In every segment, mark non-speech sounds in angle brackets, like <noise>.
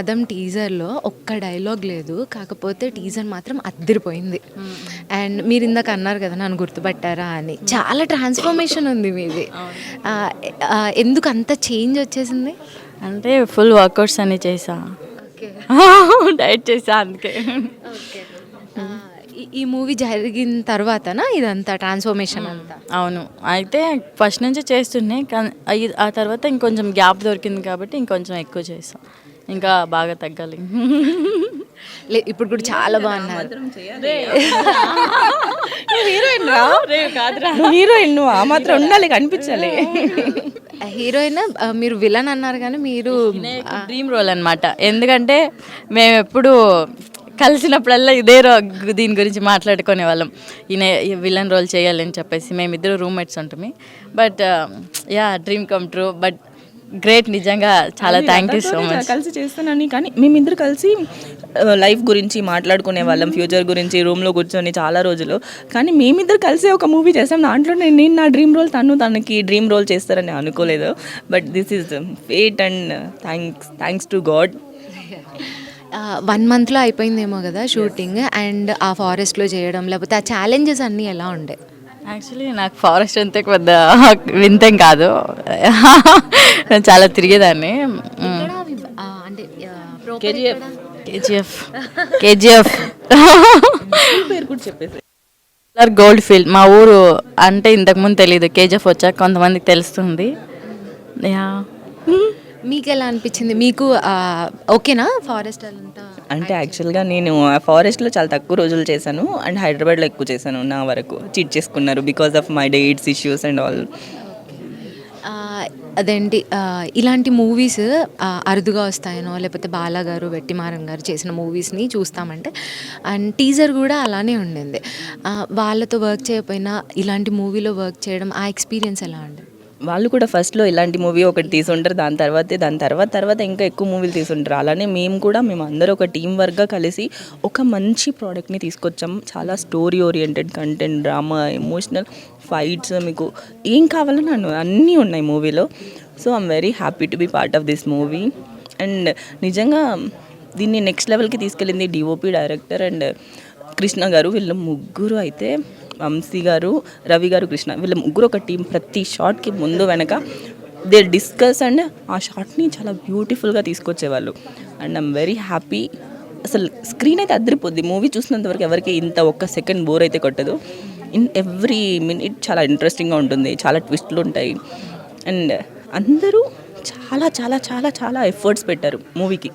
మదం టీజర్లో ఒక్క డైలాగ్ లేదు. కాకపోతే టీజర్ మాత్రం అద్దరిపోయింది. అండ్ మీరు ఇందాక అన్నారు కదా నన్ను గుర్తుపట్టారా అని. చాలా ట్రాన్స్ఫర్మేషన్ ఉంది మీది. ఎందుకు అంత చేంజ్ వచ్చేసింది? అంటే ఫుల్ వర్కౌట్స్ అన్ని చేసా. ఓకే. <laughs> డైట్ చేసా అందుకే. ఈ మూవీ జరిగిన తర్వాతనా? ఇదంతా ట్రాన్స్ఫర్మేషన్ అంతా? అవును. అయితే ఫస్ట్ నుంచి చేస్తుండే కానీ ఆ తర్వాత ఇంకొంచెం గ్యాప్ దొరికింది కాబట్టి ఇంకొంచెం ఎక్కువ చేసాం. ఇంకా బాగా తగ్గాలి. లే ఇప్పుడు కూడా చాలా బాగున్నారు. <laughs> హీరోయిన్ రా? నువ్వు హీరోయిన్ నువ్వు ఆ మాత్రం ఉండాలి కనిపించాలి. హీరోయిన్ మీరు విలన్ అన్నారు కానీ మీరు డ్రీమ్ రోల్ అనమాట ఎందుకంటే మేము ఎప్పుడు కలిసినప్పుడల్లా ఇదే రో దీని గురించి మాట్లాడుకునే వాళ్ళం. ఈయన విలన్ రోల్ చేయాలని చెప్పేసి మేమిద్దరు రూమ్మేట్స్ ఉంటుంది but yeah dream come true. But great నిజంగా చాలా థ్యాంక్ యూ సో మచ్ కలిసి చేస్తున్నాను. కానీ మేమిద్దరు కలిసి లైఫ్ గురించి మాట్లాడుకునే వాళ్ళం ఫ్యూచర్ గురించి రూమ్లో కూర్చొని చాలా రోజులు. కానీ మేమిద్దరు కలిసి ఒక మూవీ చేసాం. దాంట్లో నేను నేను నా డ్రీమ్ రోల్ తను తనకి డ్రీమ్ రోల్ చేస్తారని అనుకోలేదు. But this is fate and thanks thanks to God one మంత్లో అయిపోయిందేమో కదా షూటింగ్ అండ్ ఆ ఫారెస్ట్లో చేయడం లేకపోతే ఆ ఛాలెంజెస్ అన్నీ ఎలా ఉండే? యాక్చువల్లీ నాకు ఫారెస్ట్ అంతే పెద్ద వింతేం కాదు. నేను <laughs> చాలా తిరిగేదాన్ని. అంటే కేజీఎఫ్. కేజీఎఫ్. <laughs> కేజీఎఫ్. <laughs> పేరు కూడా చెప్పేసి గోల్డ్ ఫీల్డ్ మా ఊరు అంటే ఇంతకుముందు తెలియదు కేజీఎఫ్ వచ్చాక కొంతమందికి తెలుస్తుంది. యా. మీకు ఎలా అనిపించింది? మీకు ఓకేనా? ఫారెస్ట్ అంతా అంటే యాక్చువల్గా నేను ఆ ఫారెస్ట్లో చాలా తక్కువ రోజులు చేశాను. అండ్ హైదరాబాద్లో ఎక్కువ చేశాను. నా వరకు చీట్ చేసుకున్నారు because of my dates issues and all. అదేంటి ఇలాంటి మూవీస్ అరుదుగా వస్తాయనో లేకపోతే బాలా గారు వెట్టిమారన్ గారు చేసిన మూవీస్ని చూస్తామంటే అండ్ టీజర్ కూడా అలానే ఉండింది. వాళ్ళతో వర్క్ చేయకపోయినా ఇలాంటి మూవీలో వర్క్ చేయడం ఆ ఎక్స్పీరియన్స్ ఎలా ఉండే? వాళ్ళు కూడా ఫస్ట్లో ఇలాంటి మూవీ ఒకటి తీసుంటారు దాని తర్వాతే దాని తర్వాత తర్వాత ఇంకా ఎక్కువ మూవీలు తీసుంటారు. అలానే మేము కూడా మేము అందరూ ఒక టీం వర్క్గా కలిసి ఒక మంచి ప్రోడక్ట్ని తీసుకొచ్చాం. చాలా story oriented content drama emotional fights మీకు ఏం కావాలో నన్ను అన్నీ ఉన్నాయి మూవీలో so I'm very happy to be part of this movie and నిజంగా దీన్ని నెక్స్ట్ లెవెల్కి తీసుకెళ్ళింది డిఓపి డైరెక్టర్ అండ్ కృష్ణ గారు. వీళ్ళ ముగ్గురు అయితే వంశీ గారు రవి గారు కృష్ణ వీళ్ళ ముగ్గురు ఒక టీం. ప్రతి షాట్కి ముందు వెనక దే డిస్కస్ అండ్ ఆ షాట్ని చాలా బ్యూటిఫుల్గా తీసుకొచ్చేవాళ్ళు. And I'm very happy. అసలు స్క్రీన్ అయితే అదిరిపోద్ది. మూవీ చూసినంత వరకు ఎవరికి ఇంత ఒక్క సెకండ్ బోర్ అయితే కొట్టదు. ఇన్ ఎవ్రీ మినిట్ చాలా ఇంట్రెస్టింగ్గా ఉంటుంది. చాలా ట్విస్ట్లు ఉంటాయి. అండ్ అందరూ చాలా చాలా చాలా చాలా ఎఫర్ట్స్ పెట్టారు మూవీకి.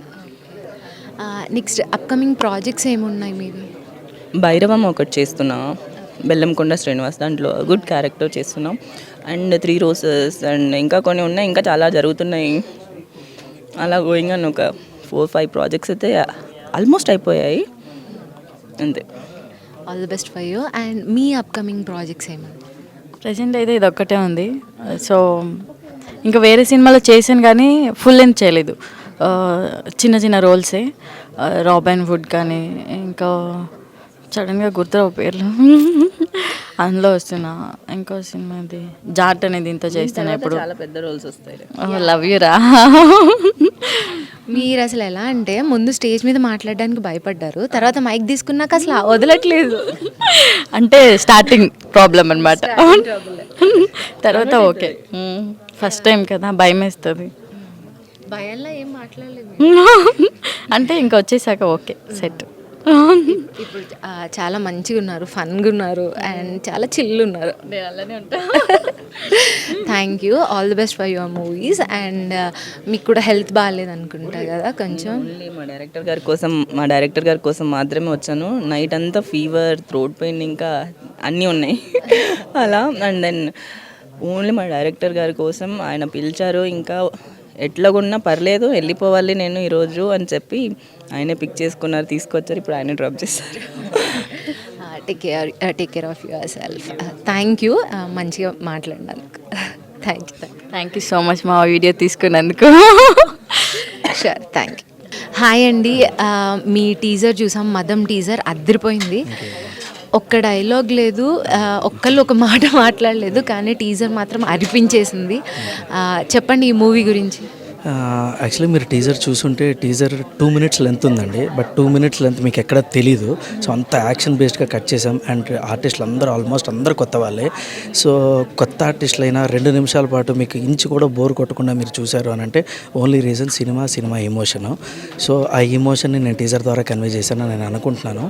నెక్స్ట్ అప్కమింగ్ ప్రాజెక్ట్స్ ఏమున్నాయి మీవి? భైరవం ఒకటి చేస్తున్నా. బెల్లంకొండ శ్రీనివాస్ దాంట్లో గుడ్ క్యారెక్టర్ చేస్తున్నాం. అండ్ త్రీ రోసెస్ అండ్ ఇంకా కొన్ని ఉన్నాయి ఇంకా చాలా జరుగుతున్నాయి. అలా గోయింగ్ అని ఒక ఫోర్ ఫైవ్ ప్రాజెక్ట్స్ అయితే ఆల్మోస్ట్ అయిపోయాయి. అంతే. All the best for you and me upcoming projects ఏమున్నాయి ప్రజెంట్ అయితే ఇది ఒక్కటే ఉంది. సో ఇంకా వేరే సినిమాలో చేశాను కానీ ఫుల్ లెంత్ చేయలేదు. ఆ, చిన్న చిన్న రోల్సే రాబిన్ వుడ్ కానీ ఇంకా సడన్గా గుర్తురావు పేర్లు? <laughs> అందులో వస్తున్నా. ఇంకో సినిమా ఇది జాట్ అనేది ఇంత చేస్తున్నా ఇప్పుడు చాలా పెద్ద రోల్స్ వస్తాయి లవ్ యూ రా. <laughs> మీరు అసలు ఎలా అంటే ముందు స్టేజ్ మీద మాట్లాడడానికి భయపడ్డారు తర్వాత మైక్ తీసుకున్నాక అసలు వదలట్లేదు. <laughs> అంటే స్టార్టింగ్ ప్రాబ్లం అనమాట తర్వాత ఓకే. ఫస్ట్ టైం కదా భయం వేస్తుంది భయంలో ఏం మాట్లాడలేదు. అంటే ఇంకా వచ్చేసాక ఓకే సెట్. ఇప్పుడు చాలా మంచిగా ఉన్నారు ఫన్గా ఉన్నారు అండ్ చాలా చిల్ ఉన్నారు. అలానే ఉంటా. Thank you all the best for your movies and మీకు కూడా హెల్త్ బాగాలేదు అనుకుంటా కదా కొంచెం. ఓన్లీ మా డైరెక్టర్ గారి కోసం మా డైరెక్టర్ గారి కోసం మాత్రమే వచ్చాను. నైట్ అంతా ఫీవర్ థ్రోట్ పెయిన్ ఇంకా అన్నీ ఉన్నాయి. <laughs> అలా అండ్ దెన్ ఓన్లీ మా డైరెక్టర్ గారి కోసం ఆయన పిలిచారు. ఇంకా ఎట్లాగున్నా పర్లేదు వెళ్ళిపోవాలి నేను ఈరోజు అని చెప్పి ఆయనే పిక్ చేసుకున్నారు తీసుకొచ్చారు ఇప్పుడు ఆయనే డ్రాప్ చేస్తారు take care take care of yourself thank you మంచిగా మాట్లాడినందుకు. Thank you thank you so much మా వీడియో తీసుకున్నందుకు. షూర్ థ్యాంక్ యూ హాయ్ అండి మీ టీజర్ చూసాం మదం టీజర్ అద్దరిపోయింది. ఒక్క డైలాగ్ లేదు ఒక్కళ్ళు ఒక మాట <laughs> మాట్లాడలేదు కానీ టీజర్ మాత్రం అరిపించేసింది చెప్పండి ఈ మూవీ గురించి. యాక్చువల్లీ మీరు టీజర్ చూసుంటే టీజర్ టూ మినిట్స్ లెంత్ ఉందండి బట్ టూ మినిట్స్ లెంత్ మీకు ఎక్కడ తెలీదు. సో అంత యాక్షన్ బేస్డ్గా కట్ చేసాం అండ్ ఆర్టిస్టులు అందరూ ఆల్మోస్ట్ అందరూ కొత్త వాళ్ళే. సో కొత్త ఆర్టిస్టులు అయినా రెండు నిమిషాల పాటు మీకు ఇంచు కూడా బోర్ కొట్టకుండా మీరు చూశారు అని అంటే only reason cinema cinema emotion. So ఆ ఎమోషన్ని నేను టీజర్ ద్వారా కన్వే చేశానని నేను అనుకుంటున్నాను.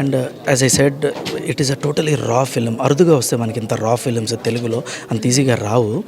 And as I said it is a totally raw film అరుదుగా వస్తే మనకి ఇంత రా ఫిలిమ్స్ తెలుగులో అంత ఈజీగా రావు.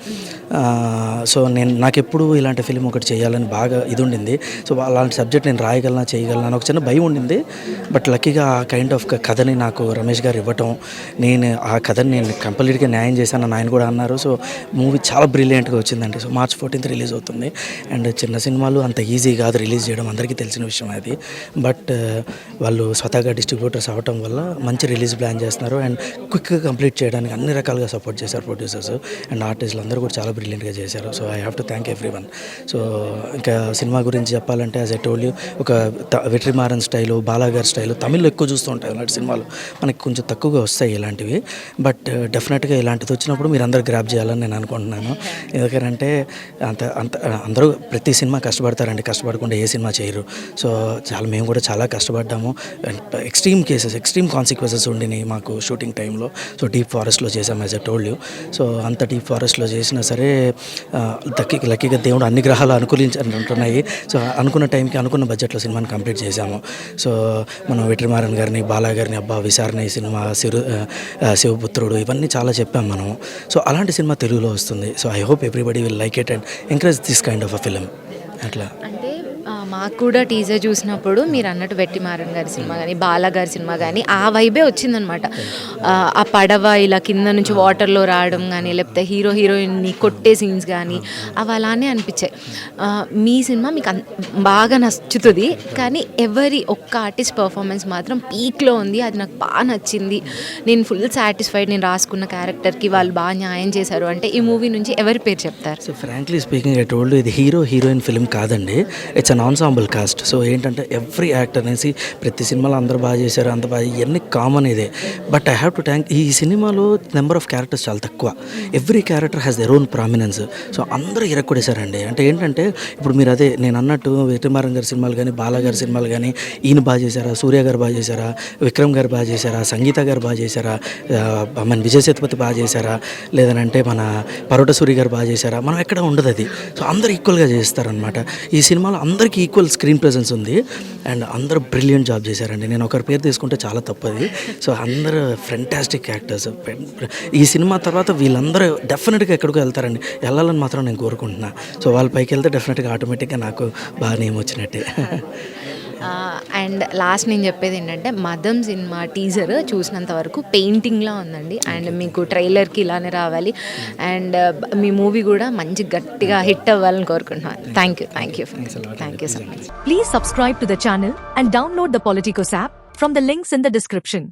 సో నేను నాకు ఎప్పుడు ఇలాంటి ఫిలిం ఒకటి చేయాలని బాగా ఇది ఉండింది సో అలాంటి సబ్జెక్ట్ నేను రాయగలనా చేయగలనా అని ఒక చిన్న భయం ఉండింది. బట్ లక్కీగా ఆ కైండ్ ఆఫ్ కథని నాకు రమేష్ గారు ఇవ్వటం నేను ఆ కథని నేను కంప్లీట్గా న్యాయం చేశానని ఆయన కూడా అన్నారు. సో మూవీ చాలా బ్రిలియంట్గా వచ్చిందండి. సో మార్చ్ ఫోర్టీన్త్ రిలీజ్ అవుతుంది. అండ్ చిన్న సినిమాలు అంత ఈజీ కాదు రిలీజ్ చేయడం అందరికీ తెలిసిన విషయం అది. బట్ uh, వాళ్ళు స్వతహాగా డిస్ట్రిబ్యూటర్స్ అవ్వటం వల్ల మంచి రిలీజ్ ప్లాన్ చేస్తున్నారు. అండ్ క్విక్గా కంప్లీట్ చేయడానికి అన్ని రకాలుగా సపోర్ట్ చేశారు ప్రొడ్యూసర్స్ అండ్ ఆర్టిస్టులు అందరూ కూడా చాలా బ్రిలియంట్గా చేశారు. So I have to thank everyone so ఇంకా సినిమా గురించి చెప్పాలంటే యాజ్ ఎ టోల్ యూ ఒక వెట్రిమారన్ స్టైలు బాలాగారి స్టైలు తమిళ్ళో ఎక్కువ చూస్తూ ఉంటాయి అలాంటి సినిమాలు. మనకి కొంచెం తక్కువగా వస్తాయి ఇలాంటివి. బట్ డెఫినెట్గా ఇలాంటిది వచ్చినప్పుడు మీరు అందరు గ్రాప్ చేయాలని నేను అనుకుంటున్నాను. ఎందుకంటే అంత అంత అందరూ ప్రతి సినిమా కష్టపడతారండి. కష్టపడకుండా ఏ సినిమా చేయరు. సో చాలా మేము కూడా చాలా కష్టపడ్డాము. ఎక్స్ట్రీమ్ కేసెస్ ఎక్స్ట్రీమ్ కాన్సిక్వెన్సెస్ ఉండినాయి మాకు షూటింగ్ టైంలో సో డీప్ ఫారెస్ట్లో చేసాం as a told you so అంత డీప్ ఫారెస్ట్లో చేసినా సరే లక్కీ లక్కీగా దేవుడు అన్ని గ్రహాలు అనుకూలించుంటున్నాయి సో అనుకున్న టైంకి అనుకున్న బడ్జెట్లో సినిమాని కంప్లీట్ చేశాము. సో మనం వెట్రిమారన్ గారిని బాలా గారిని అబ్బా విచారణ ఈ సినిమా శిరు శివపుత్రుడు ఇవన్నీ చాలా చెప్పాం మనం. సో అలాంటి సినిమా తెలుగులో వస్తుంది. So I hope everybody will like it and encourage this kind of a film అట్లా. నాకు ఆ, కూడా టీజర్ చూసినప్పుడు మీరు అన్నట్టు వెట్టిమారన్ గారి సినిమా కానీ బాల గారి సినిమా కానీ ఆ వైబే వచ్చిందనమాట ఆ, పడవ ఇలా కింద నుంచి వాటర్లో రావడం కానీ లేకపోతే హీరో హీరోయిన్ని కొట్టే సీన్స్ కానీ అవి అలానే అనిపించాయి. మీ సినిమా మీకు అన్- బాగా నచ్చుతుంది కానీ ఎవరి ఒక్క ఆర్టిస్ట్ పర్ఫార్మెన్స్ మాత్రం పీక్లో ఉంది. అది నాకు బాగా నచ్చింది. నేను ఫుల్ సాటిస్ఫైడ్ నేను రాసుకున్న క్యారెక్టర్కి వాళ్ళు బాగా న్యాయం చేశారు. అంటే ఈ మూవీ నుంచి ఎవరి పేరు చెప్తారు? So frankly speaking I told ఇది హీరో హీరోయిన్ ఫిల్మ్ కాదండి. It's an ensemble cast so ఏంటంటే ఎవ్రీ యాక్టర్ అనేసి ప్రతి సినిమాలో అందరూ బాగా చేశారు అంత బాగా ఇవన్నీ కామన్ ఇదే. But I have to thank ఈ సినిమాలో నెంబర్ ఆఫ్ క్యారెక్టర్స్ చాలా తక్కువ. Every character has their own prominence so అందరూ ఇరక్కొడేశారండి. అంటే ఏంటంటే ఇప్పుడు మీరు అదే నేను అన్నట్టు వెట్రిమారం గారి సినిమాలు కానీ బాలా గారి సినిమాలు కానీ ఈయన బాగా చేశారా సూర్య గారు బాగా చేశారా విక్రమ్ గారు బాగా చేశారా సంగీత గారు బాగా చేశారా మన విజయ్ సేతుపతి బాగా చేశారా లేదనంటే మన పరోట సూరి గారు బాగా చేశారా మనం ఎక్కడ ఉండదు అది. సో అందరూ ఈక్వల్గా చేస్తారనమాట ఈ సినిమాలో అందరికీ ఈక్వల్ స్క్రీన్ ప్రెజెన్స్ ఉంది. అండ్ అందరూ బ్రిలియంట్ జాబ్ చేశారండి. నేను ఒకరి పేరు తీసుకుంటే చాలా తప్పది. సో అందరూ ఫ్రంటాస్టిక్ యాక్టర్స్ ఈ సినిమా తర్వాత వీళ్ళందరూ డెఫినెట్గా ఎక్కడికో వెళ్తారండి. వెళ్ళాలని మాత్రం నేను కోరుకుంటున్నా. సో వాళ్ళ పైకి వెళ్తే డెఫినెట్గా ఆటోమేటిక్గా నాకు బాగా నేమ్ వచ్చినట్టే. అండ్ లాస్ట్ నేను చెప్పేది ఏంటంటే మదం సినిమా టీజర్ చూసినంత వరకు పెయింటింగ్లా ఉందండి. అండ్ మీకు ట్రైలర్కి ఇలానే రావాలి. అండ్ మీ మూవీ కూడా మంచి గట్టిగా హిట్ అవ్వాలని కోరుకుంటున్నాను. Thank you thank you thank you so much Please subscribe to the channel and download the Politicos app from the links in the description.